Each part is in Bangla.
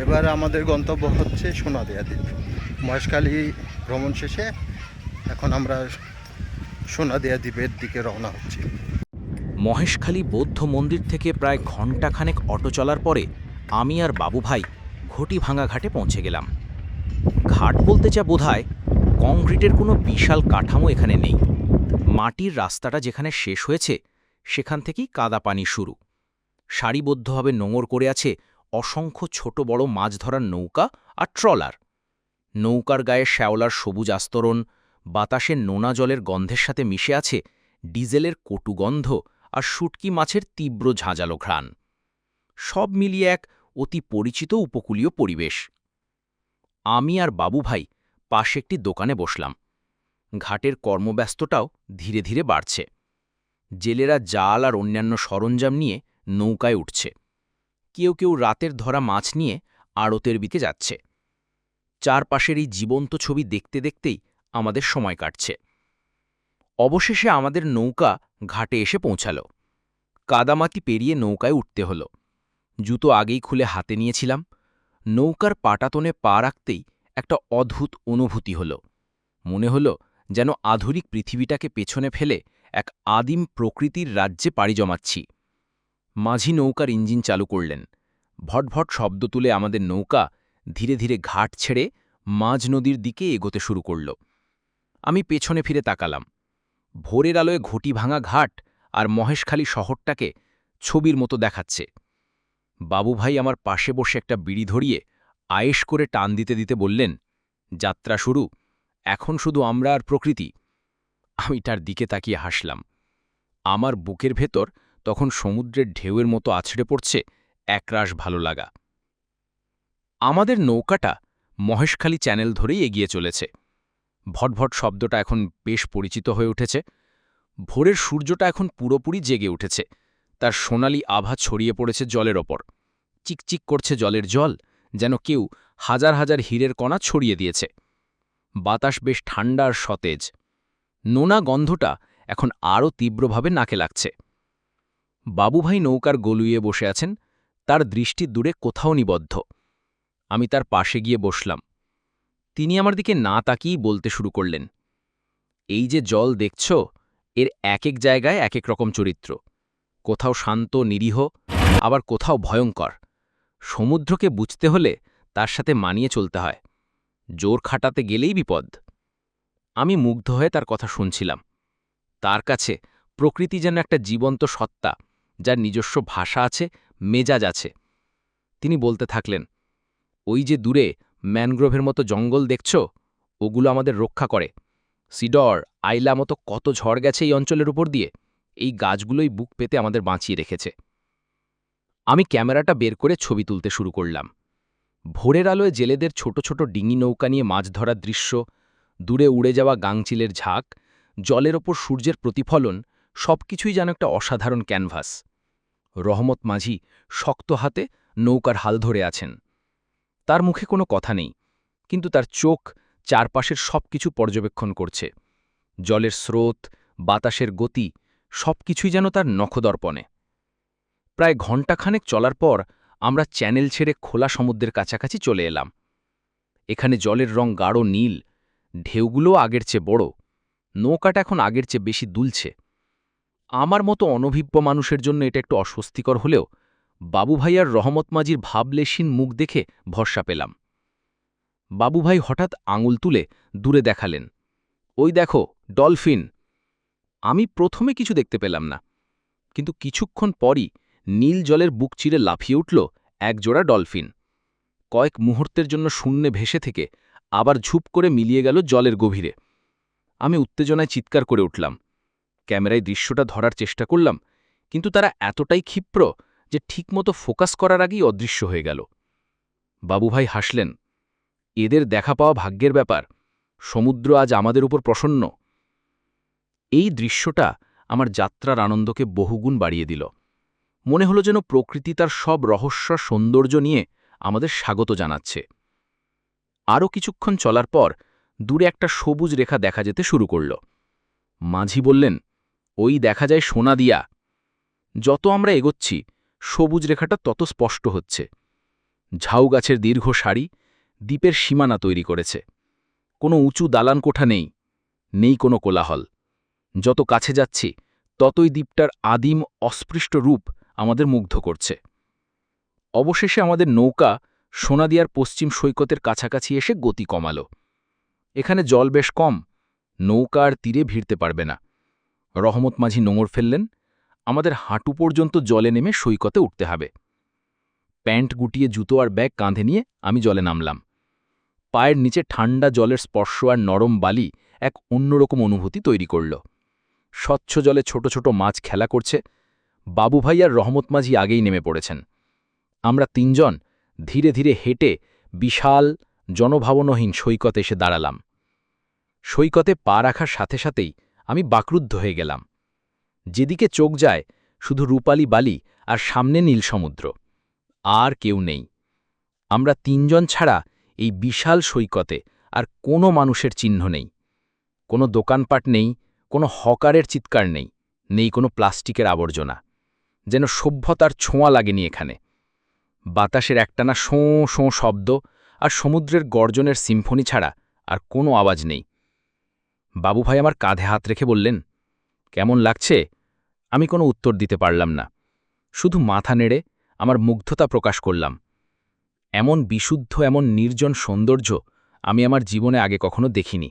এবার আমাদের গন্তব্য হচ্ছে সোনাদিয়া দ্বীপ। মহেশখালী ভ্রমণ শেষে এখন আমরা সোনাদিয়া দ্বীপের দিকে রওনা হচ্ছি। মহেশখালী বৌদ্ধ মন্দির থেকে প্রায় ঘণ্টাখানেক অটো চলার পরে আমি আর বাবু ভাই ঘটি ভাঙা ঘাটে পৌঁছে গেলাম। ঘাট বলতে যা বোধায় কংক্রিটের কোনো বিশাল কাঠামো এখানে নেই। মাটির রাস্তাটা যেখানে শেষ হয়েছে, সেখান থেকেই কাদা পানি শুরু। সারিবদ্ধভাবে নোঙর করে আছে অসংখ্য ছোট বড় মাছ ধরার নৌকা আর ট্রলার। নৌকার গায়ে শ্যাওলার সবুজ আস্তরণ, বাতাসের নোনা জলের গন্ধের সাথে মিশে আছে ডিজেলের কটু গন্ধ আর শুটকি মাছের তীব্র ঝাঁঝালো ঘ্রাণ। সব মিলিয়ে এক অতি পরিচিত উপকূলীয় পরিবেশ। আমি আর বাবু ভাই পাশে একটি দোকানে বসলাম। ঘাটের কর্মব্যস্ততাও ধীরে ধীরে বাড়ছে। জেলেরা জাল আর অন্যান্য সরঞ্জাম নিয়ে নৌকায় উঠছে। কেউ কেউ রাতের ধরা মাছ নিয়ে আড়তের দিকে যাচ্ছে। চারপাশের এই জীবন্ত ছবি দেখতে দেখতেই আমাদের সময় কাটছে। অবশেষে আমাদের নৌকা ঘাটে এসে পৌঁছাল। কাদামাটি পেরিয়ে নৌকায় উঠতে হল। জুতো আগেই খুলে হাতে নিয়েছিলাম। নৌকার পাটাতনে পা রাখতেই একটা অদ্ভুত অনুভূতি হল। মনে হল যেন আধুনিক পৃথিবীটাকে পেছনে ফেলে এক আদিম প্রকৃতির রাজ্যে পাড়ি জমাচ্ছি। মাঝি নৌকার ইঞ্জিন চালু করলেন। ভটভট শব্দ তুলে আমাদের নৌকা ধীরে ধীরে ঘাট ছেড়ে মাঝ নদীর দিকে এগোতে শুরু করল। আমি পেছনে ফিরে তাকালাম। ভোরের আলোয় ঘটি ভাঙা ঘাট আর মহেশখালী শহরটাকে ছবির মতো দেখাচ্ছে। বাবু ভাই আমার পাশে বসে একটা বিড়ি ধরিয়ে আয়েশ করে টান দিতে দিতে বললেন, যাত্রা শুরু, এখন শুধু আমরা আর প্রকৃতি। আমি তার দিকে তাকিয়ে হাসলাম। আমার বুকের ভেতর তখন সমুদ্রের ঢেউয়ের মতো আছড়ে পড়ছে, একরাশ ভালো লাগা। আমাদের নৌকাটা মহেশখালী চ্যানেল ধরেই এগিয়ে চলেছে। ভটভট শব্দটা এখন বেশ পরিচিত হয়ে উঠেছে। ভোরের সূর্যটা এখন পুরোপুরি জেগে উঠেছে। তার সোনালি আভা ছড়িয়ে পড়েছে জলের ওপর। চিকচিক করছে জলের জল, যেন কেউ হাজার হাজার হীরের কণা ছড়িয়ে দিয়েছে। বাতাস বেশ ঠান্ডা আর সতেজ। নোনা গন্ধটা এখন আরও তীব্রভাবে নাকে লাগছে। বাবুভাই নৌকার গলুইয়ে বসে আছেন, তার দৃষ্টি দূরে কোথাও নিবদ্ধ। আমি তার পাশে গিয়ে বসলাম। তিনি আমার দিকে না তাকিয়েই বলতে শুরু করলেন, এই যে জল দেখছ, এর এক এক জায়গায় এক এক রকম চরিত্র। কোথাও শান্ত, নিরীহ, আবার কোথাও ভয়ঙ্কর। সমুদ্রকে বুঝতে হলে তার সাথে মানিয়ে চলতে হয়। জোর খাটাতে গেলেই বিপদ। আমি মুগ্ধ হয়ে তার কথা শুনছিলাম। তার কাছে প্রকৃতি যেন একটা জীবন্ত সত্তা। যার নিজস্ব ভাষা আছে, মেজাজ আছে। তিনি বলতে থাকলেন, ওই যে দূরে ম্যানগ্রোভের মতো জঙ্গল দেখছ, ওগুলো আমাদের রক্ষা করে। সিডর, আইলা মতো কত ঝড় গেছে এই অঞ্চলের উপর দিয়ে, এই গাছগুলোই বুক পেতে আমাদের বাঁচিয়ে রেখেছে। আমি ক্যামেরাটা বের করে ছবি তুলতে শুরু করলাম। ভোরের আলোয় জেলেদের ছোট ছোট ডিঙি নৌকা নিয়ে মাছ ধরার দৃশ্য, দূরে উড়ে যাওয়া গাংচিলের ঝাঁক, জলের ওপর সূর্যের প্রতিফলন, সবকিছুই যেন একটা অসাধারণ ক্যানভাস। রহমত মাঝি শক্ত হাতে নৌকার হাল ধরে আছেন। তার মুখে কোনো কথা নেই, কিন্তু তার চোখ চারপাশের সবকিছু পর্যবেক্ষণ করছে। জলের স্রোত, বাতাসের গতি, সবকিছুই যেন তার নখদর্পণে। প্রায় ঘণ্টাখানেক চলার পর আমরা চ্যানেল ছেড়ে খোলা সমুদ্রের কাছাকাছি চলে এলাম। এখানে জলের রং গাঢ় নীল, ঢেউগুলোও আগের চেয়ে বড়। নৌকাটা এখন আগের চেয়ে বেশি দুলছে। আমার মতো অনভিজ্ঞ মানুষের জন্য এটা একটু অস্বস্তিকর হলেও বাবু ভাই আর রহমত মাজির ভাবলেশীন মুখ দেখে ভরসা পেলাম। বাবুভাই হঠাৎ আঙুল তুলে দূরে দেখালেন। ওই দেখো, ডলফিন। আমি প্রথমে কিছু দেখতে পেলাম না, কিন্তু কিছুক্ষণ পরই নীল জলের বুক চিরে লাফিয়ে উঠল একজোড়া ডলফিন। কয়েক মুহূর্তের জন্য শূন্যে ভেসে থেকে আবার ঝুপ করে মিলিয়ে গেল জলের গভীরে। আমি উত্তেজনায় চিৎকার করে উঠলাম। ক্যামেরায় দৃশ্যটা ধরার চেষ্টা করলাম, কিন্তু তারা এতটাই ক্ষিপ্র যে ঠিকমতো ফোকাস করার আগেই অদৃশ্য হয়ে গেল। বাবুভাই হাসলেন, এদের দেখা পাওয়া ভাগ্যের ব্যাপার, সমুদ্র আজ আমাদের উপর প্রসন্ন। এই দৃশ্যটা আমার যাত্রার আনন্দকে বহুগুণ বাড়িয়ে দিল। মনে হলো যেন প্রকৃতি তার সব রহস্য, সৌন্দর্য নিয়ে আমাদের স্বাগত জানাচ্ছে। আরও কিছুক্ষণ চলার পর দূরে একটা সবুজ রেখা দেখা যেতে শুরু করল। মাঝি বললেন ওই দেখা যায় সোনা দিয়া। যত আমরা এগোচ্ছি, সবুজ রেখাটা তত স্পষ্ট হচ্ছে। ঝাউ গাছের দীর্ঘ সারি দ্বীপের সীমানা তৈরি করেছে। কোনো উঁচু দালান কোঠা নেই নেই কোনো কোলাহল। যত কাছে যাচ্ছি, ততই দ্বীপটার আদিম অস্পৃষ্ট রূপ আমাদের মুগ্ধ করছে। অবশেষে আমাদের নৌকা সোনাদিয়ার পশ্চিম সৈকতের কাছাকাছি এসে গতি কমাল। এখানে জল বেশ কম নৌকা আর তীরে ভিড়তে পারবে না। রহমত মাঝি নোঙর ফেললেন, আমাদের হাঁটু পর্যন্ত জলে নেমে সৈকতে উঠতে হবে। প্যান্ট গুটিয়ে জুতো আর ব্যাগ কাঁধে নিয়ে আমি জলে নামলাম। পায়ের নিচে ঠান্ডা জলের স্পর্শ আর নরম বালি এক অন্যরকম অনুভূতি তৈরি করল। স্বচ্ছ জলে ছোট ছোট মাছ খেলা করছে বাবুভাই আর রহমত মাঝি আগেই নেমে পড়েছেন। আমরা তিনজন ধীরে ধীরে হেঁটে বিশাল জনভাবনহীন সৈকতে এসে দাঁড়ালাম। সৈকতে পা রাখার সাথে সাথেই আমি বাকরুদ্ধ হয়ে গেলাম। যেদিকে চোখ যায়, শুধু রূপালি বালি আর সামনে নীল সমুদ্র। আর কেউ নেই। আমরা তিনজন ছাড়া এই বিশাল সৈকতে আর কোনো মানুষের চিহ্ন নেই। কোনো দোকানপাট নেই, কোনো হকারের চিৎকার নেই নেই কোনো প্লাস্টিকের আবর্জনা। যেন সভ্যতার ছোঁয়া লাগেনি এখানে। বাতাসের একটানা শোঁ শোঁ শব্দ আর সমুদ্রের গর্জনের সিম্ফনি ছাড়া আর কোনো আওয়াজ নেই। বাবুভাই আমার কাঁধে হাত রেখে বললেন, কেমন লাগছে? আমি কোনো উত্তর দিতে পারলাম না। শুধু মাথা নেড়ে আমার মুগ্ধতা প্রকাশ করলাম। এমন বিশুদ্ধ, এমন নির্জন সৌন্দর্য আমি আমার জীবনে আগে কখনো দেখিনি।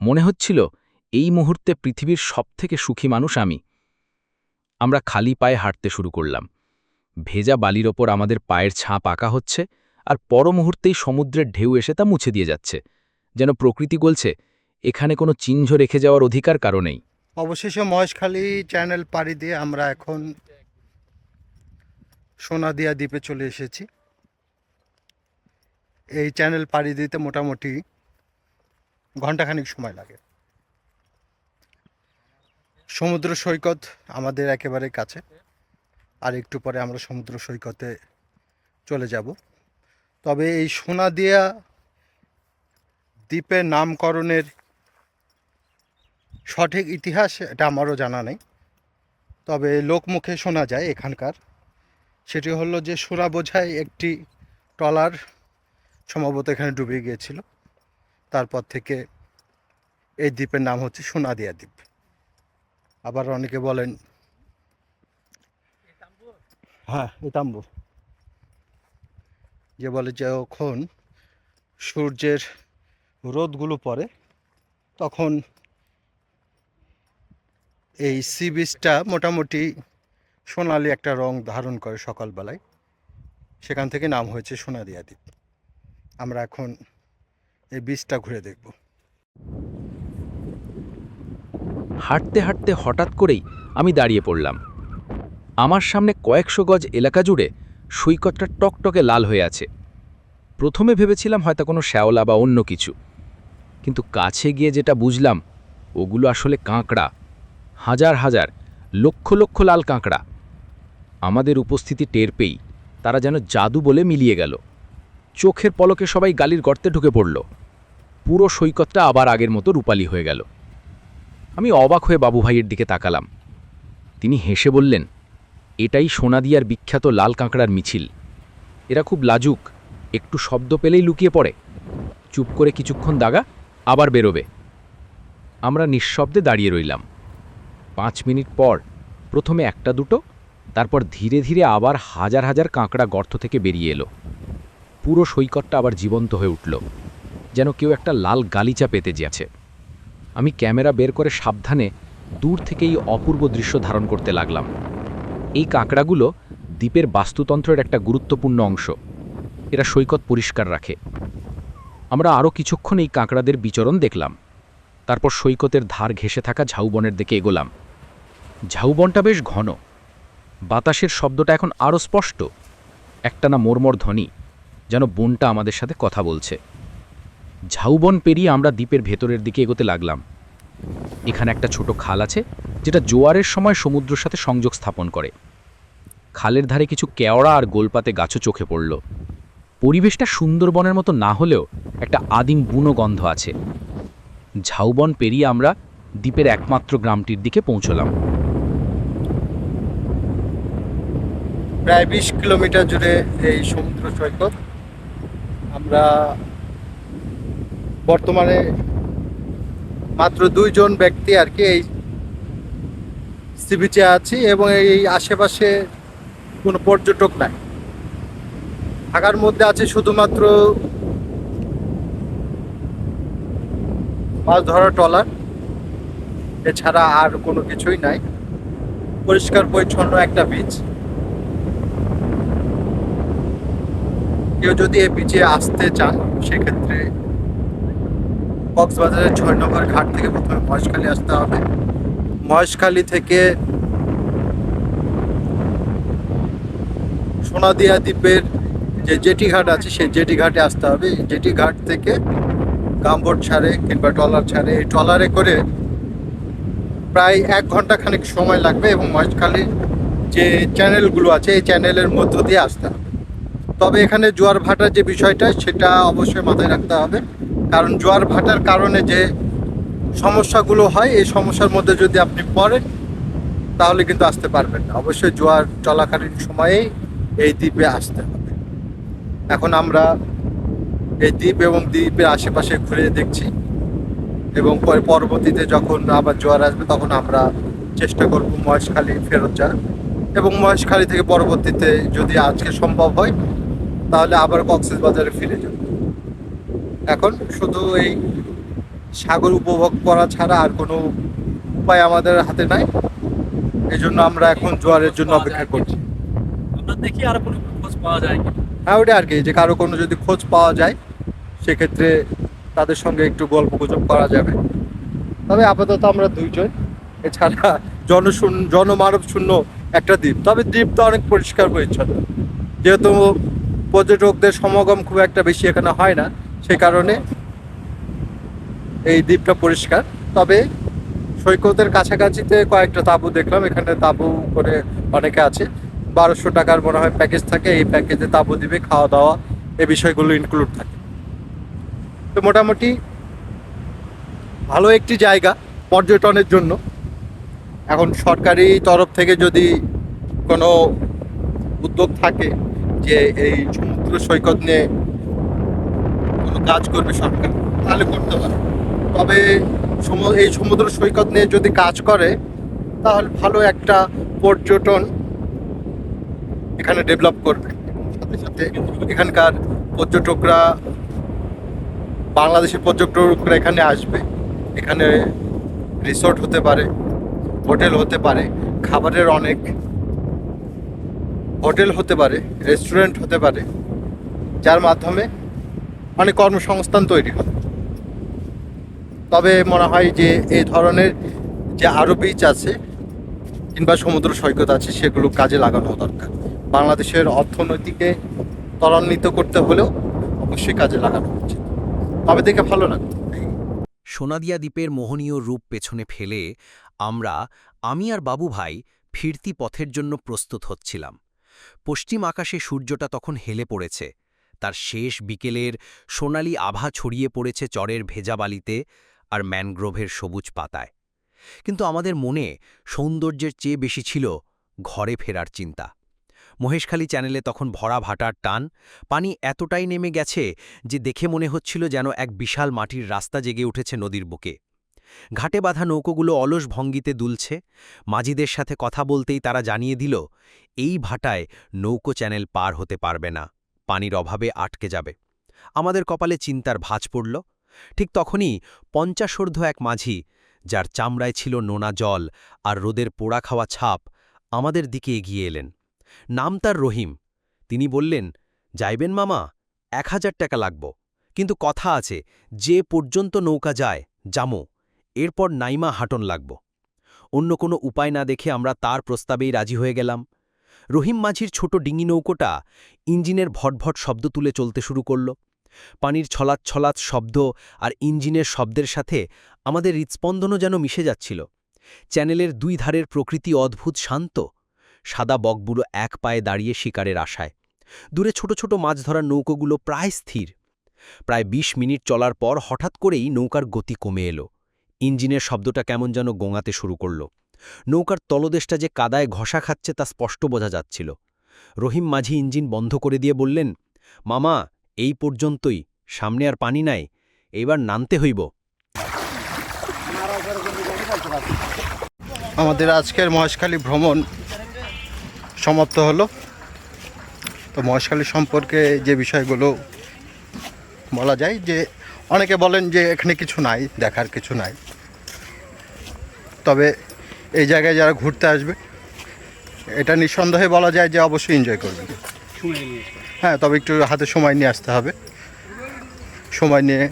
মনে হচ্ছিল এই মুহূর্তে পৃথিবীর সবথেকে সুখী মানুষ আমি। আমরা খালি পায়ে হাঁটতে শুরু করলাম। ভেজা বালির ওপর আমাদের পায়ের ছাপ আঁকা হচ্ছে আর পর মুহূর্তেই সমুদ্রের ঢেউ এসে তা মুছে দিয়ে যাচ্ছে। যেন প্রকৃতি বলছে এখানে কোনো চিহ্ন রেখে যাওয়ার অধিকার কারণেই অবশেষে মহেশখালী চ্যানেল পাড়ি দিয়ে আমরা এখন সোনাদিয়া দ্বীপে চলে এসেছি। এই চ্যানেল পাড়ি দিতে মোটামুটি ঘন্টাখানিক সময় লাগে। সমুদ্র সৈকত আমাদের একেবারে কাছে। আর একটু পরে আমরা সমুদ্র সৈকতে চলে যাব। তবে এই সোনাদিয়া দ্বীপের নামকরণের সঠিক ইতিহাস এটা আমারও জানা নেই। তবে লোকমুখে শোনা যায় এখানকার। সেটি হলো যে সোনা বোঝায় একটি ট্রলার সম্ভবত এখানে ডুবে গিয়েছিল। তারপর থেকে এই দ্বীপের নাম হচ্ছে সোনাদিয়া দ্বীপ। আবার অনেকে বলেন হ্যাঁ এতাম্বু যে বলে যে যখন সূর্যের রোদগুলো পড়ে, তখন এই সি বিচটা মোটামুটি সোনালি একটা রং ধারণ করে সকালবেলায়। সেখান থেকে নাম হয়েছে সোনাদিয়া দ্বীপ। আমরা এখন এই বিচটা ঘুরে দেখব। হাঁটতে হাঁটতে হঠাৎ করেই আমি দাঁড়িয়ে পড়লাম। আমার সামনে কয়েকশো গজ এলাকা জুড়ে সৈকতটা টকটকে লাল হয়ে আছে। প্রথমে ভেবেছিলাম হয়তো কোনো শ্যাওলা বা অন্য কিছু। কিন্তু কাছে গিয়ে যেটা বুঝলাম, ওগুলো আসলে কাঁকড়া। হাজার হাজার, লক্ষ লক্ষ লাল কাঁকড়া। আমাদের উপস্থিতি টের পেয়েই তারা যেন জাদু বলে মিলিয়ে গেল। চোখের পলকে সবাই গালির গর্তে ঢুকে পড়ল। পুরো সৈকতটা আবার আগের মতো রূপালী হয়ে গেল। আমি অবাক হয়ে বাবু ভাইয়ের দিকে তাকালাম। তিনি হেসে বললেন, এটাই সোনাদিয়ার বিখ্যাত লাল কাঁকড়ার মিছিল। এরা খুব লাজুক, একটু শব্দ পেলেই লুকিয়ে পড়ে। চুপ করে কিছুক্ষণ দাগা, আবার বেরোবে। আমরা নিঃশব্দে দাঁড়িয়ে রইলাম। পাঁচ মিনিট পর প্রথমে একটা দুটো, তারপর ধীরে ধীরে আবার হাজার হাজার কাঁকড়া গর্ত থেকে বেরিয়ে এলো। পুরো সৈকতটা আবার জীবন্ত হয়ে উঠল, যেন কেউ একটা লাল গালিচা পেতে যেছে আমি ক্যামেরা বের করে সাবধানে দূর থেকে এই অপূর্ব দৃশ্য ধারণ করতে লাগলাম। এই কাঁকড়াগুলো দ্বীপের বাস্তুতন্ত্রের একটা গুরুত্বপূর্ণ অংশ, এরা সৈকত পরিষ্কার রাখে। আমরা আরও কিছুক্ষণ এই কাঁকড়াদের বিচরণ দেখলাম, তারপর সৈকতের ধার ঘেঁষে থাকা ঝাউবনের দিকে এগোলাম। ঝাউবনটা বেশ ঘন। বাতাসের শব্দটা এখন আরও স্পষ্ট। একটানা মোরমর ধ্বনি, যেন বনটা আমাদের সাথে কথা বলছে। ঝাউবন পেরিয়ে আমরা দ্বীপের ভেতরের দিকে এগোতে লাগলাম। এখানে একটা ছোট খাল আছে, যেটা জোয়ারের সময় সমুদ্রের সাথে সংযোগ স্থাপন করে। খালের ধারে কিছু কেওড়া আর গোলপাতে গাছও চোখে পড়ল। পরিবেশটা সুন্দরবনের মতো না হলেও একটা আদিম বুনো গন্ধ আছে। ঝাউবন পেরিয়ে আমরা দ্বীপের একমাত্র গ্রামটির দিকে পৌঁছলাম। প্রায় বিশ কিলোমিটার জুড়ে এই সমুদ্র সৈকত। আমরা বর্তমানে মাত্র দুইজন ব্যক্তি আর কি এই সি বিচে আছি এবং এই আশেপাশে কোনো পর্যটক নাই। ঢাকার মধ্যে আছে শুধুমাত্র মাছ ধরা ট্রলার। এছাড়া আর কোনো কিছুই নাই। পরিষ্কার পরিচ্ছন্ন একটা বীচ কেউ যদি এই বিচে আসতে চান, সেক্ষেত্রে কক্সবাজারের ছয় নম্বর ঘাট থেকে প্রথমে মহেশখালী আসতে হবে। মহেশখালী থেকে সোনাদিয়া দ্বীপের যে জেটি ঘাট আছে, সেই জেটি ঘাটে আসতে হবে। জেটি ঘাট থেকে গামবোট ছাড়ে কিংবা ট্রলার ছাড়ে। এই ট্রলারে করে প্রায় এক ঘণ্টা খানিক সময় লাগবে এবং মহেশখালীর যে চ্যানেলগুলো আছে, এই চ্যানেলের মধ্য দিয়ে আসতে হবে। তবে এখানে জোয়ার ভাটার যে বিষয়টা, সেটা অবশ্যই মাথায় রাখতে হবে। কারণ জোয়ার ভাটার কারণে যে সমস্যাগুলো হয়, এই সমস্যার মধ্যে যদি আপনি পড়েন, তাহলে কিন্তু আসতে পারবেন না। অবশ্যই জোয়ার চলাকালীন সময়েই এই দ্বীপে আসতে হবে। এখন আমরা এই দ্বীপ এবং দ্বীপের আশেপাশে ঘুরে দেখছি। এবং পরে পরবর্তীতে যখন আবার জোয়ার আসবে তখন আমরা চেষ্টা করব মহেশখালী ফেরত যাওয়ার। এবং মহেশখালী থেকে পরবর্তীতে যদি আজকে সম্ভব হয় তাহলে আবার কক্সেস বাজারে ফিরে যাব। এখন শুধু এই সাগর উপভোগ করা ছাড়া আর কোনো উপায় আমাদের হাতে নাই। এই জন্য আমরা এখন জোয়ারের জন্য অপেক্ষা করছি। আমরা দেখি আর কোনো খোঁজ পাওয়া যায় হ্যাঁ ওটা আর কি যে কারও কোনো যদি খোঁজ পাওয়া যায় সেক্ষেত্রে তাদের সঙ্গে একটু গল্প গুজব করা যাবে। তবে আপাতত আমরা দুইজন, এছাড়া জনশূন্য, জনমানব শূন্য একটা দ্বীপ। তবে দ্বীপটা অনেক পরিষ্কার পরিচ্ছন্ন। যেহেতু পর্যটকদের সমাগম খুব একটা বেশি এখানে হয় না সেই কারণে এই দ্বীপটা পরিষ্কার। তবে সৈকতের কাছাকাছিতে কয়েকটা তাঁবু দেখলাম, এখানে তাঁবু করে অনেকে আছে। বারোশো টাকার মনে হয় প্যাকেজ থাকে, এই প্যাকেজে তাঁবু দিবে খাওয়া দাওয়া এই বিষয়গুলো ইনক্লুড থাকে। তো মোটামুটি ভালো একটি জায়গা পর্যটনের জন্য। এখন সরকারি তরফ থেকে যদি কোনো উদ্যোগ থাকে যে এই সমুদ্র সৈকত নিয়ে কোনো কাজ করবে সরকার, তাহলে করতে পারে। তবে এই সমুদ্র সৈকত নিয়ে যদি কাজ করে, তাহলে ভালো একটা পর্যটন এখানে ডেভেলপ করবে। সাথে সাথে এখানকার পর্যটকরা বাংলাদেশের পর্যটকরা এখানে আসবে। এখানে রিসোর্ট হতে পারে হোটেল হতে পারে, খাবারের অনেক হোটেল হতে পারে রেস্টুরেন্ট হতে পারে, যার মাধ্যমে অনেক কর্মসংস্থান তৈরি হবে তবে মনে হয় যে এই ধরনের যে আরও বিচ আছে কিংবা সমুদ্র সৈকত আছে, সেগুলো কাজে লাগানো দরকার। বাংলাদেশের অর্থনৈতিকে ত্বরান্বিত করতে হলেও অবশ্যই কাজে লাগানো উচিত। তবে দেখে ভালো লাগে সোনাদিয়া দ্বীপের মোহনীয় রূপ পেছনে ফেলে আমরা, আমি আর বাবু ভাই ফিরতি পথের জন্য প্রস্তুত হচ্ছিলাম। পশ্চিম আকাশে সূর্যটা তখন হেলে পড়েছে। তার শেষ বিকেলের সোনালি আভা ছড়িয়ে পড়েছে চরের ভেজাবালিতে আর ম্যানগ্রোভের সবুজ পাতায়। কিন্তু আমাদের মনে সৌন্দর্যের চেয়ে বেশি ছিল ঘরে ফেরার চিন্তা। মহেশখালী চ্যানেলে তখন ভরা ভাটার টান, পানি এতটাই নেমে গেছে যে দেখে মনে হচ্ছিল যেন এক বিশাল মাটির রাস্তা জেগে উঠেছে নদীর বুকে। ঘাটে বাঁধা নৌকোগুলো অলস ভঙ্গিতে দুলছে, মাঝিদের সাথে কথা বলতেই তারা জানিয়ে দিল, এই ভাটায় নৌকো চ্যানেল পার হতে পারবে না, পানির অভাবে আটকে যাবে। আমাদের কপালে চিন্তার ভাঁজ পড়ল। ঠিক তখনই পঞ্চাশোর্ধ্ব এক মাঝি, যার চামড়ায় ছিল নোনা জল আর রোদের পোড়া খাওয়া ছাপ, আমাদের দিকে এগিয়ে এলেন। নাম তার রহিম। তিনি বললেন, যাইবেন মামা, এক হাজার টাকা লাগব। কিন্তু কথা আছে, যে পর্যন্ত নৌকা যায় জামো এরপর নাইমা হাটন লাগব। অন্য কোনো উপায় না দেখে আমরা তার প্রস্তাবেই রাজি হয়ে গেলাম। রহিম মাঝির ছোট ডিঙি নৌকোটা ইঞ্জিনের ভটভট শব্দ তুলে চলতে শুরু করল। পানির ছলাৎ ছলাৎ শব্দ আর ইঞ্জিনের শব্দের সাথে আমাদের হৃৎস্পন্দনও যেন মিশে যাচ্ছিল। চ্যানেলের দুই ধারের প্রকৃতি অদ্ভুত শান্ত। সাদা বকগুলো এক পায়ে দাঁড়িয়ে শিকারের আশায়। দূরে ছোট ছোট মাছ ধরার নৌকোগুলো প্রায় স্থির। প্রায় ২০ মিনিট চলার পর হঠাৎ করেই নৌকার গতি কমে এলো। ইঞ্জিনের শব্দটা কেমন যেন গোঙাতে শুরু করল। নৌকার তলদেশটা যে কাদায় ঘষা খাচ্ছে তা স্পষ্ট বোঝা যাচ্ছিল। রহিম মাঝি ইঞ্জিন বন্ধ করে দিয়ে বললেন, মামা, এই পর্যন্তই। সামনে আর পানি নাই। এইবার নানতে হইব। আমাদের আজকের মহেশখালী ভ্রমণ সমাপ্ত হলো। তো মহেশখালী সম্পর্কে যে বিষয়গুলো বলা যায় যে অনেকে বলেন যে এখানে কিছু নাই দেখার কিছু নাই। তবে এই জায়গায় যারা ঘুরতে আসবে এটা নিঃসন্দেহে বলা যায় যে অবশ্যই এনজয় করবে। হ্যাঁ তবে একটু হাতে সময় নিয়ে আসতে হবে। সময় নিয়ে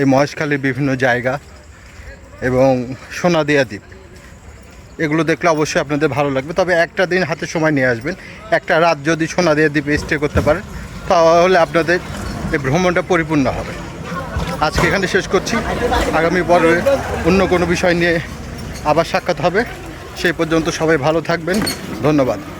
এই মহেশখালীর বিভিন্ন জায়গা এবং সোনাদিয়া দ্বীপ। এগুলো দেখলে অবশ্যই আপনাদের ভালো লাগবে। তবে একটা দিন হাতে সময় নিয়ে আসবেন। একটা রাত যদি সোনা দিয়ে দ্বীপে স্টে করতে পারেন, তাহলে আপনাদের এই ভ্রমণটা পরিপূর্ণ হবে। আজকে এখানে শেষ করছি। আগামী পরে অন্য কোনো বিষয় নিয়ে আবার সাক্ষাৎ হবে। সেই পর্যন্ত সবাই ভালো থাকবেন। ধন্যবাদ।